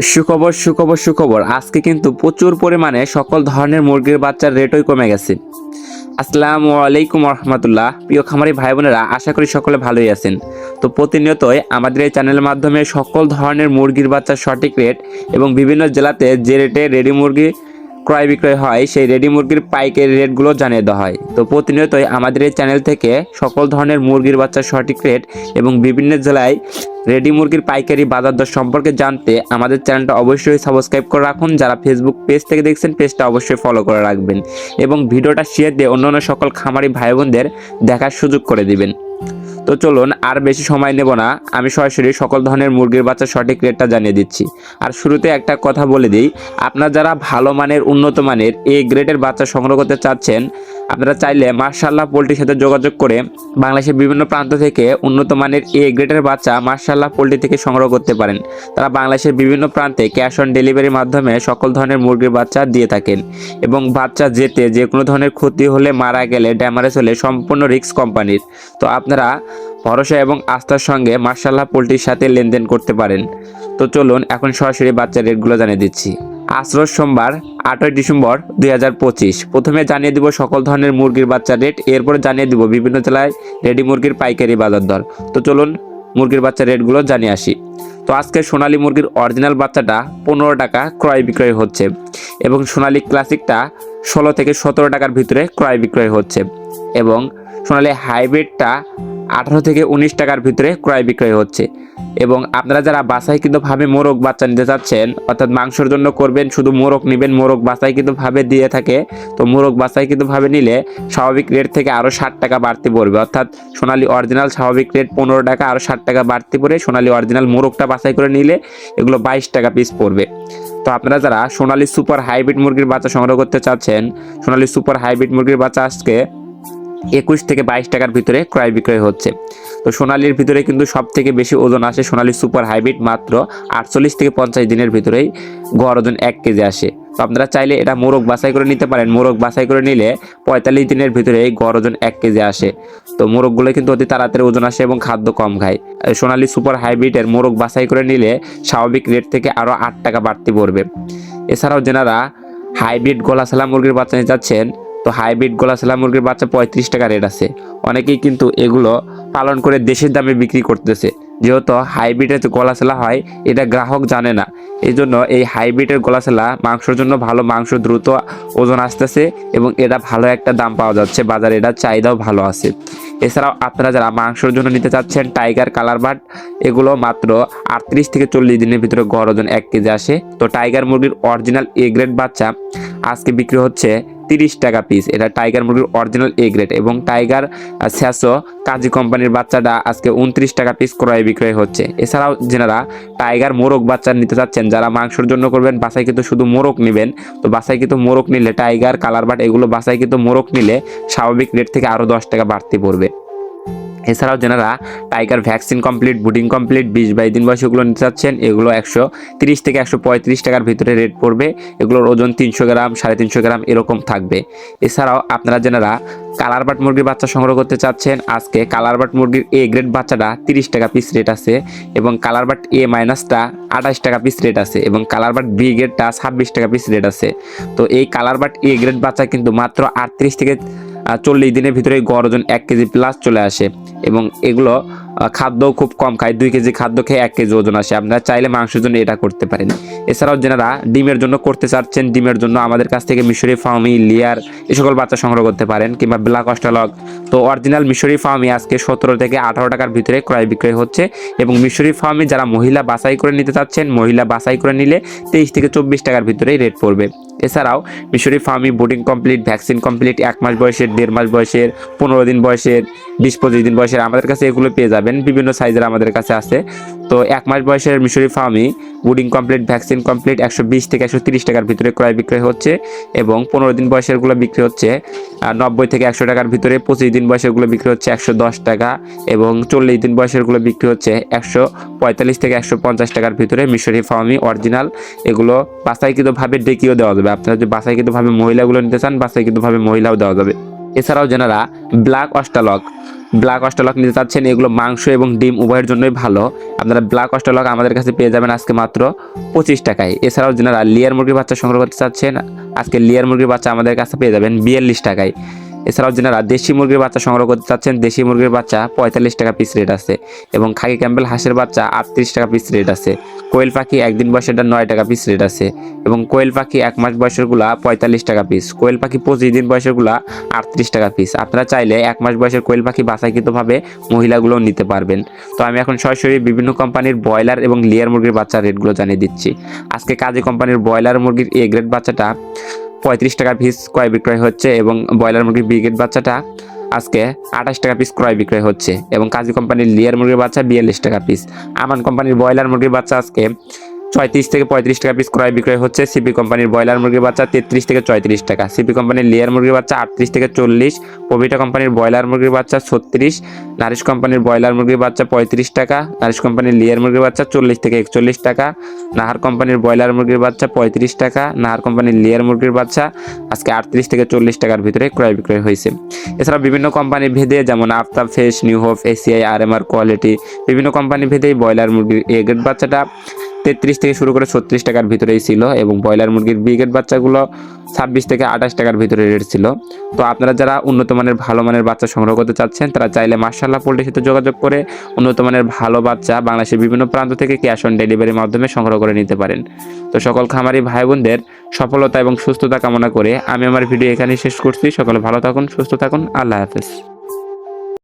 সুখবর সুখবর সুখবর। আজকে কিন্তু প্রচুর পরিমাণে সকল ধরনের মুরগির বাচ্চার রেটই কমে গেছে। আসসালামু আলাইকুম রহমতুল্লাহ প্রিয় খামারি ভাই বোনেরা, আশা করি সকলে ভালোই আছেন। তো প্রতিনিয়তই আমাদের এই চ্যানেলের মাধ্যমে সকল ধরনের মুরগির বাচ্চার সঠিক রেট এবং বিভিন্ন জেলাতে যে রেটে রেডি মুরগি ক্রয় বিক্রয় হয়, সেই রেডি মুরগির পাইকারি রেটগুলো জানিয়ে দেওয়া হয়। তো প্রতিনিয়তই আমাদের এই চ্যানেল থেকে সকল ধরনের মুরগির বাচ্চার সঠিক রেট এবং বিভিন্ন জেলায় রেডি মুরগির পাইকারি বাজার দর সম্পর্কে জানতে আমাদের চ্যানেলটা অবশ্যই সাবস্ক্রাইব করে রাখুন। যারা ফেসবুক পেজ থেকে দেখছেন পেজটা অবশ্যই ফলো করে রাখবেন এবং ভিডিওটা শেয়ার দিয়ে অন্যান্য সকল খামারি ভাই বোনদের দেখার সুযোগ করে দিবেন। তো চলুন আর বেশি সময় নেব না, আমি সরাসরি সকল ধরনের মুরগির বাচ্চার সঠিক রেটটা জানিয়ে দিচ্ছি। আর শুরুতে একটা কথা বলে দিই, আপনার যারা ভালো মানের, উন্নত মানের এ গ্রেডের বাচ্চা সংগ্রহ করতে চাচ্ছেন আপনারা চাইলে মার্শাল্লাহ পোলট্রির সাথে যোগাযোগ করে বাংলাদেশের বিভিন্ন প্রান্ত থেকে উন্নত মানের এ গ্রেডের বাচ্চা মার্শাল্লাহ পোলট্রি থেকে সংগ্রহ করতে পারেন। তারা বাংলাদেশের বিভিন্ন প্রান্তে ক্যাশ অন ডেলিভারির মাধ্যমে সকল ধরনের মুরগির বাচ্চা দিয়ে থাকেন এবং বাচ্চা যেতে যে কোনো ধরনের ক্ষতি হলে মারা গেলে ড্যামারেজ হলে সম্পূর্ণ রিস্ক কোম্পানির। তো আপনারা ভরসা এবং আস্থার সঙ্গে মার্শাল্লাহ পোলট্রির সাথে লেনদেন করতে পারেন। তো চলুন এখন সরাসরি বাচ্চার রেটগুলো জানিয়ে দিচ্ছি। আশ্রয় সোমবার আটই ডিসেম্বর দুই হাজার পঁচিশ। প্রথমে জানিয়ে দিব সকল ধরনের মুরগির বাচ্চার রেট, এরপরে জানিয়ে দিব বিভিন্ন জেলায় রেডি মুরগির পাইকারি বাজার দর। তো চলুন মুরগির বাচ্চার রেটগুলো জানিয়ে আসি। তো আজকে সোনালী মুরগির অরিজিনাল বাচ্চাটা পনেরো টাকা ক্রয় বিক্রয় হচ্ছে এবং সোনালী ক্লাসিকটা ষোলো থেকে সতেরো টাকার ভিতরে ক্রয় বিক্রয় হচ্ছে এবং সোনালী হাইব্রিডটা আঠারো থেকে উনিশ টাকার ভিতরে ক্রয় বিক্রয় হচ্ছে। এবং আপনারা যারা বাসাইকৃতভাবে মোরগ বাচ্চা নিতে চাচ্ছেন, অর্থাৎ মাংসর জন্য করবেন, শুধু মোরগ নেবেন, মোরগ বাসাইকৃতভাবে দিয়ে থাকে, তো মোরগ বাসাইকৃতভাবে নিলে স্বাভাবিক রেট থেকে আরও ষাট টাকা বাড়তি পড়বে। অর্থাৎ সোনালী অরিজিনাল স্বাভাবিক রেট পনেরো টাকা আরও ষাট টাকা বাড়তি পড়ে সোনালী অরিজিনাল মোরগটা বাছাই করে নিলে এগুলো বাইশ টাকা পিস পড়বে। তো আপনারা যারা সোনালী সুপার হাইব্রিড মুরগির বাচ্চা সংগ্রহ করতে চাচ্ছেন, সোনালী সুপার হাইব্রিড মুরগির বাচ্চা আজকে একুশ থেকে বাইশ টাকার ভিতরে ক্রয় বিক্রয় হচ্ছে। তো সোনালির ভিতরে কিন্তু সব থেকে বেশি ওজন আসে সোনালি সুপার হাইব্রিড মাত্র আটচল্লিশ থেকে পঞ্চাশ দিনের ভিতরেই গড় ওজন এক কেজি আসে। তো আপনারা চাইলে এটা মোরগ বাছাই করে নিতে পারেন। মোরগ বাছাই করে নিলে পঁয়তাল্লিশ দিনের ভিতরে গড় ওজন এক কেজি আসে। তো মোরগগুলো কিন্তু অতি তাড়াতাড়ি ওজন আসে এবং খাদ্য কম খায়। সোনালী সুপার হাইব্রিডের মোরগ বাছাই করে নিলে স্বাভাবিক রেট থেকে আরও আট টাকা বাড়তি পড়বে। এছাড়াও যেনারা হাইব্রিড গলাসালা মুরগির বাচ্চা নিতে চাচ্ছেন তো হাইব্রিড গলাসালা মুরগির বাচ্চা পঁয়ত্রিশ টাকা রেট আছে। অনেকেই কিন্তু এগুলো পালন করে দেশের দামে বিক্রি করতেছে। যেহেতু হাইব্রিডের যে গলাছেলা হয়, এটা গ্রাহক জানে না। এই জন্য এই হাইব্রিডের গলাছেলা মাংসর জন্য ভালো মাংস দ্রুত ওজন আসতেছে এবং এটা ভালো একটা দাম পাওয়া যাচ্ছে, বাজারে এটার চাহিদাও ভালো আছে। এছাড়াও আপনারা যারা মাংসর জন্য নিতে চাচ্ছেন, টাইগার, কালার বাট এগুলো মাত্র আটত্রিশ থেকে চল্লিশ দিনের ভিতরে গড় ওজন এক কেজি আসে। তো টাইগার মুরগির অরিজিনাল এ গ্রেড বাচ্চা আজকে বিক্রি হচ্ছে তিরিশ টাকা পিস এটা টাইগার মুরগির অরিজিনাল এ গ্রেড এবং টাইগার স্যাসো, কাজী কোম্পানির বাচ্চাটা আজকে উনত্রিশ টাকা পিস ক্রয় বিক্রয় হচ্ছে। এছাড়াও যেনারা টাইগার মোরগ বাচ্চা নিতে চাচ্ছেন, যারা মাংসের জন্য করবেন বাসায় কিন্তু শুধু মোরগ নেবেন, তো বাসায় কিন্তু মোরগ নিলে টাইগার কালার বাট এগুলো বাসায় কিন্তু মোরগ নিলে স্বাভাবিক রেট থেকে আরও দশ টাকা বাড়তি পড়বে। এছাড়াও যেনারা tiger vaccine complete, brooding complete, বিশ বাইশ দিন বয়সে এগুলো নিতে চাচ্ছেন, এগুলো একশো তিরিশ থেকে একশো পঁয়ত্রিশ টাকার ভিতরে রেট পড়বে। এগুলোর ওজন তিনশো গ্রাম, সাড়ে তিনশো গ্রাম এরকম থাকবে। এছাড়াও আপনারা যেনারা কালার বাট মুরগির বাচ্চা সংগ্রহ করতে চাচ্ছেন। আজকে কালার বাট মুরগির এ গ্রেড বাচ্চাটা তিরিশ টাকা পিস রেট আছে এবং কালার বাট এ মাইনাসটা আঠাশ টাকা পিস রেট আছে এবং কালার বাট বি গ্রেডটা ছাব্বিশ টাকা পিস রেট আছে। তো এই কালার বাট এ গ্রেড বাচ্চা কিন্তু মাত্র আটত্রিশ থেকে চল্লিশ দিনের ভিতরে গড় ওজন এক কেজি প্লাস চলে আসে এবং এগুলো আহ, খাদ্যও খুব কম খায়। দুই কেজি খাদ্য খেয়ে এক কেজি ওজন আসে। আপনারা চাইলে মাংসের জন্য এটা করতে পারেন। এছাড়াও যেনারা ডিমের জন্য করতে চাচ্ছেন ডিমের জন্য আমাদের কাছ থেকে মিশরি ফার্মি লিয়ার এ সকল বাচ্চা সংগ্রহ করতে পারেন কিংবা ব্ল্যাক অস্ট্রালগ তো অরিজিনাল মিশরি ফার্মি আজকে সতেরো থেকে আঠারো টাকার ভিতরে ক্রয় বিক্রয় হচ্ছে এবং মিশরি ফার্মি যারা মহিলা বাছাই করে নিতে চাচ্ছেন মহিলা বাছাই করে নিলে তেইশ থেকে চব্বিশ টাকার ভিতরেই রেট পড়বে। এছাড়াও মিশরি ফার্মি বোর্ডিং কমপ্লিট ভ্যাকসিন কমপ্লিট এক মাস বয়সের দেড় মাস বয়সের পনেরো দিন বয়সের বিশ পঁচিশ দিন বয়সের আমাদের কাছে এগুলো পেয়ে যাবেন। বিভিন্ন সাইজের আমাদের কাছে আছে। তো এক মাস বয়সের মিশরি ফার্মি বুডিং কমপ্লিট, ভ্যাকসিন কমপ্লিট, একশো বিশ থেকে একশো তিরিশ টাকার ভিতরে ক্রয় বিক্রয় হচ্ছে এবং পনেরো দিন বয়সেরগুলো বিক্রি হচ্ছে। নব্বই থেকে একশো টাকার ভিতরে পঁচিশ দিন বয়সেরগুলো বিক্রি হচ্ছে একশো দশ টাকা এবং চল্লিশ দিন বয়সেরগুলো বিক্রি হচ্ছে একশো পঁয়তাল্লিশ থেকে একশো পঞ্চাশ টাকার ভিতরে মিশরি ফার্মি অরিজিনাল। এগুলো বাসাইকৃতভাবে ডেকিও দেওয়া যাবে। আপনারা যদি বাসাইকৃতভাবে মহিলাগুলো নিতে চান বাসাইকৃতভাবে মহিলাও দেওয়া যাবে। এছাড়াও যেনারা ব্ল্যাক অস্টালক। ব্ল্যাক অস্ট্রালক নিতে চাচ্ছেন, এগুলো মাংস এবং ডিম উভয়ের জন্যই ভালো। আপনারা ব্ল্যাক অস্ট্রালক আমাদের কাছে পেয়ে যাবেন আজকে মাত্র পঁচিশ টাকায়। এছাড়াও যারা লিয়ার মুরগির বাচ্চা সংগ্রহ করতে চাচ্ছেন, আজকে লিয়ার মুরগির বাচ্চা আমাদের কাছে পেয়ে যাবেন বিয়াল্লিশ টাকায়। এছাড়াও যারা দেশি মুরগির বাচ্চা সংগ্রহ করতে চাচ্ছেন, দেশি মুরগির বাচ্চা পঁয়তাল্লিশ টাকা পিস রেট আছে। এবং খাকি ক্যাম্বেল হাঁসের বাচ্চা আটত্রিশ টাকা পিস রেট আছে। কোয়েল পাখি একদিন বয়সেরটা নয় টাকা পিস রেট আছে এবং কোয়েল পাখি এক মাস বয়সেরগুলা পঁয়তাল্লিশ টাকা পিস কোয়েল পাখি পঁচিশ দিন বয়সেরগুলা আটত্রিশ টাকা পিস আপনারা চাইলে এক মাস বয়সের কোয়েল পাখি বাছাইকৃতভাবে মহিলাগুলোও নিতে পারবেন। তো আমি এখন সরাসরি বিভিন্ন কোম্পানির ব্রয়লার এবং লেয়ার মুরগির বাচ্চার রেটগুলো জানিয়ে দিচ্ছি। আজকে কাজী কোম্পানির ব্রয়লার মুরগির এ গ্রেড বাচ্চাটা পঁয়ত্রিশ টাকা পিস ক্রয় বিক্রয় হচ্ছে এবং ব্রয়লার মুরগির বি গ্রেড বাচ্চাটা আজকে আঠাশ টাকা পিস ক্রয় বিক্রয় হচ্ছে এবং কাজী কোম্পানির লিয়ার মুরগির বাচ্চা বিয়াল্লিশ টাকা পিস আমান কোম্পানির ব্রয়লার মুরগির বাচ্চা আজকে ছয়ত্রিশ থেকে পঁয়ত্রিশ টাকা পিস ক্রয় বিক্রয় হচ্ছে সিপি কোম্পানির ব্রয়লার মুরগির বাচ্চা তেত্রিশ থেকে চৌত্রিশ টাকা। সিপি কোম্পানির লেয়ার মুরগির বাচ্চা আটত্রিশ থেকে চল্লিশ, পবিটা কোম্পানির ব্রয়লার মুরগির বাচ্চা ছত্রিশ, নারিশ কোম্পানির ব্রয়লার মুরগির বাচ্চা পঁয়ত্রিশ টাকা, নারিশ কোম্পানির লেয়ার মুরগির বাচ্চা চল্লিশ থেকে একচল্লিশ টাকা, নাহার কোম্পানির ব্রয়লার মুরগির বাচ্চা পঁয়ত্রিশ টাকা, নাহার কোম্পানির লেয়ার মুরগির বাচ্চা আজকে আটত্রিশ থেকে চল্লিশ টাকার ভিতরে ক্রয় বিক্রয় হয়েছে। এছাড়া বিভিন্ন কোম্পানি ভেদে যেমন আফতাব ফেস নিউ হোপ, এসিআই, আর এম আর কোয়ালিটি, বিভিন্ন কোম্পানি ভেদেই ব্রয়লার মুরগির এ গ্রেড বাচ্চাটা তেত্রিশ থেকে শুরু করে ছত্রিশ টাকার ভিতরেই ছিল এবং ব্রয়লার মুরগির ব্রিগেড বাচ্চাগুলো ছাব্বিশ থেকে আঠাশ টাকার ভিতরে রেট ছিল। তো আপনারা যারা উন্নত মানের ভালো মানের বাচ্চা সংগ্রহ করতে চাচ্ছেন, তারা চাইলে মার্শাল্লাহ পোল্ট্রির সাথে যোগাযোগ করে উন্নত মানের ভালো বাচ্চা বাংলাদেশের বিভিন্ন প্রান্ত থেকে ক্যাশ অন ডেলিভারির মাধ্যমে সংগ্রহ করে নিতে পারেন। তো সকল খামারি ভাই বোনদের সফলতা এবং সুস্থতা কামনা করে আমি আমার ভিডিও এখানেই শেষ করছি। সকলে ভালো থাকুন, সুস্থ থাকুন। আল্লাহ হাফেজ।